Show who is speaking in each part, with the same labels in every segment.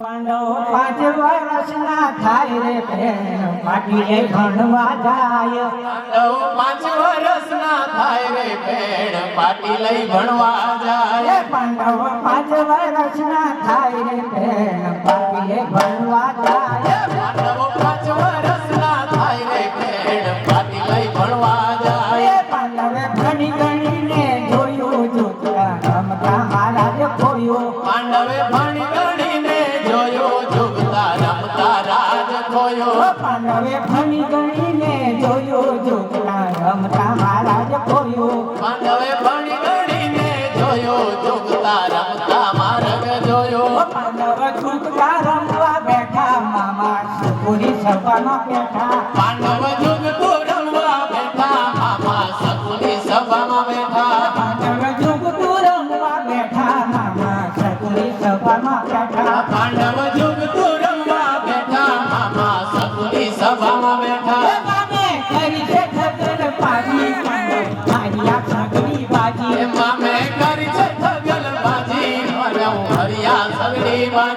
Speaker 1: પાંડવો પાંચ વર્ષના થાય રે પ્રેમ પાટીએ ભણવા જાય.
Speaker 2: પાંડવ પાંચ વર્ષના થાય રે ભેણ પાટી લઈ ભણવા જાય.
Speaker 1: પાંડવો પાંચ વર્ષના થાય રે પાટીએ ભણવા જાય.
Speaker 2: રાજ
Speaker 1: પાંડવે ભણી ગણીને જોયો જોતા રમતા મહારાજ ખોયું.
Speaker 2: પાંડવે ભણી ગણીને જોયો જોગતા રમતા માર્ગ જોયો.
Speaker 1: પાંડવ છૂટકા રમવા બેઠા મામા પૂરી સભામાં બેઠા.
Speaker 2: પાંડવ જોગતું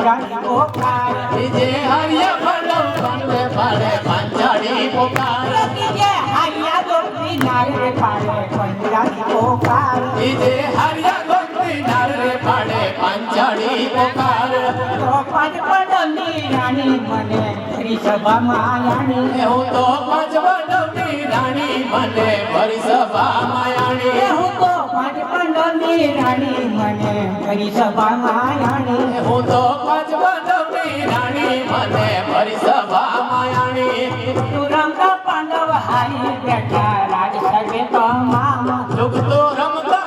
Speaker 1: पंजाड़ी हरिया भलो बंदे भले पंजाड़ी
Speaker 2: पुकार विजय हरिया गोपी नारे तो पद
Speaker 1: रानी
Speaker 2: मने
Speaker 1: श्री सभा तो पद पडनी रानी मने हरि राणी
Speaker 2: राणी म्हणे परिसभा मायाणी. होतो पाच बनवणे राणी म्हणे
Speaker 1: परिसभा
Speaker 2: मायाणी.
Speaker 1: तुरंगा पांडव हरी बेटा राज सगेत मामा दुखतो रमता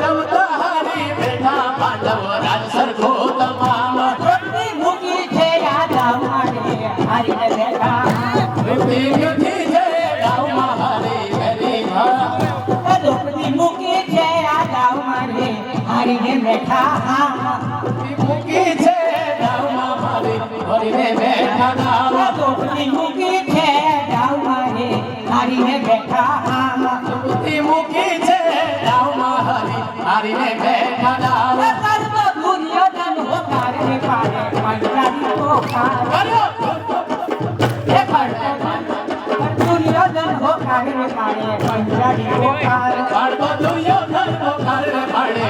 Speaker 2: रमता हाँ। मारे हरि में बैठा हाँ, तो मुकी
Speaker 1: छे डाउमा हाँ। मारे हरि में बैठा डाउमा
Speaker 2: तो मुकी छे डाउमा रे हरि में बैठा
Speaker 1: मुकी मुकी छे डाउमा हरि हरि में बैठा
Speaker 2: डाउमा सर्व दुनिया धन हो तारे पारे पंजाबी को
Speaker 1: पारे ये पढ़ते तो दुनिया धन
Speaker 2: हो तारे पारे पंजाबी
Speaker 1: को पारे सर्व दुनिया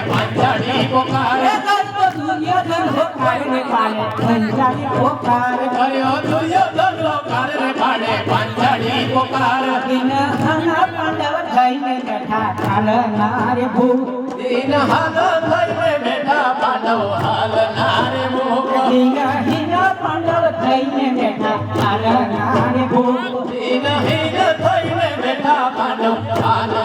Speaker 1: પાંચાળી
Speaker 2: પોકાર હે
Speaker 1: સર્વ દુર્યોધન હોકાર રે પાડે પંચાલી હોકાર
Speaker 2: કર્યો
Speaker 1: દુર્યોધન
Speaker 2: પોકાર રે પાડે પાંચાળી પોકાર
Speaker 1: દિન હના પાંડવ થઈને બેઠા કાલ નારે ભૂ
Speaker 2: દિન હાલ થઈને બેઠા પાંડવ હાલ નારે મોહ
Speaker 1: દિન હિન પાંડવ થઈને બેઠા કાલ નારે ભૂ
Speaker 2: દિન હીન થઈને બેઠા પાંડવ હાલ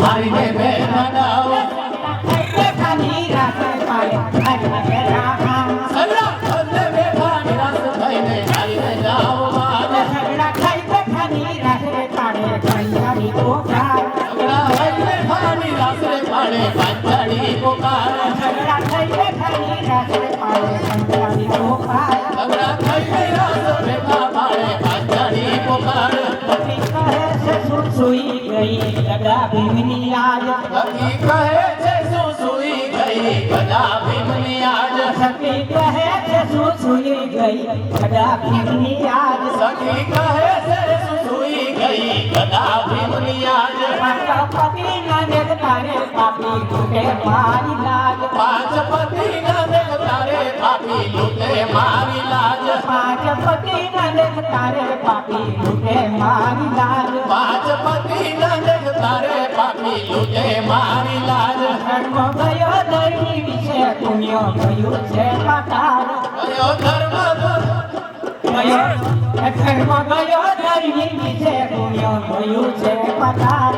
Speaker 2: Hari ne be nadawa गदा
Speaker 1: भीमनी गई गदा भीमनी
Speaker 2: आज सखी कहे छे सुसुई गई गदा भीमनी
Speaker 1: गई गदा भीमनी आज पंचपति न मेघ तारे
Speaker 2: पापी झूठे मारी लाज पंचपति न લૂટે મારી લાજ.
Speaker 1: પાંચ પતિ નંદ તારે પાપી તૂટે મારી લાજ.
Speaker 2: પાંચ પતિ ના તારે પાપી લૂટે મારી લાજ.
Speaker 1: ધર્મ ગયો ધર્મી વિશે પુણ્ય ગયું છે
Speaker 2: ધર્મ
Speaker 1: ગયો ધર્મ ગયો ધર્મી વિશે પુણ્ય ગયું છે પાતાળ.